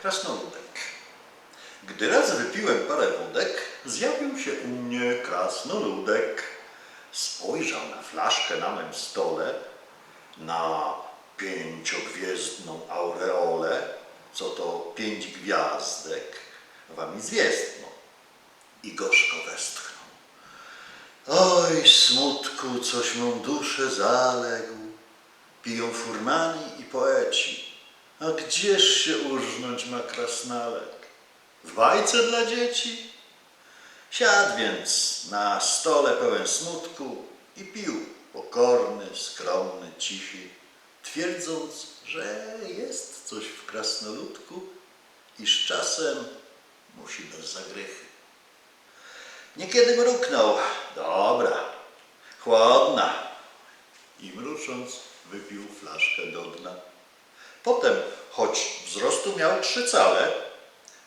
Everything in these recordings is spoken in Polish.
Krasnoludek. Gdy raz wypiłem parę wódek, zjawił się u mnie krasnoludek. Spojrzał na flaszkę na mym stole, na pięciogwiezdną aureolę, co to pięć gwiazdek, wam zwiestno. I gorzko westchnął. Oj, smutku, coś mą duszę zaległ. Piją furmani i poeci. A gdzież się urżnąć ma krasnalek? W bajce dla dzieci? Siadł więc na stole pełen smutku i pił, pokorny, skromny, cichy, twierdząc, że jest coś w krasnoludku i z czasem musi bez zagrychy. Niekiedy mruknął, dobra, chłodna, i mrucząc wypił flaszkę do dna. Potem, choć wzrostu miał trzy cale,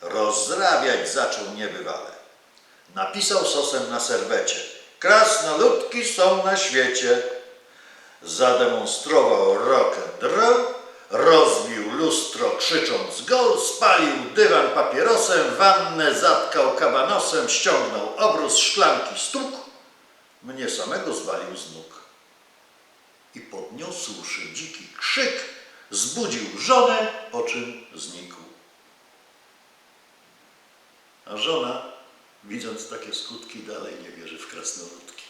rozrabiać zaczął niebywale. Napisał sosem na serwecie. Krasnoludki są na świecie. Zademonstrował rock and roll, rozbił lustro krzycząc gol, spalił dywan papierosem, wannę zatkał kabanosem, ściągnął obrus szklanki stuk, mnie samego zwalił z nóg i podniósłszy dziki krzyk, zbudził żonę, po czym znikł. A żona, widząc takie skutki, dalej nie wierzy w krasnolud.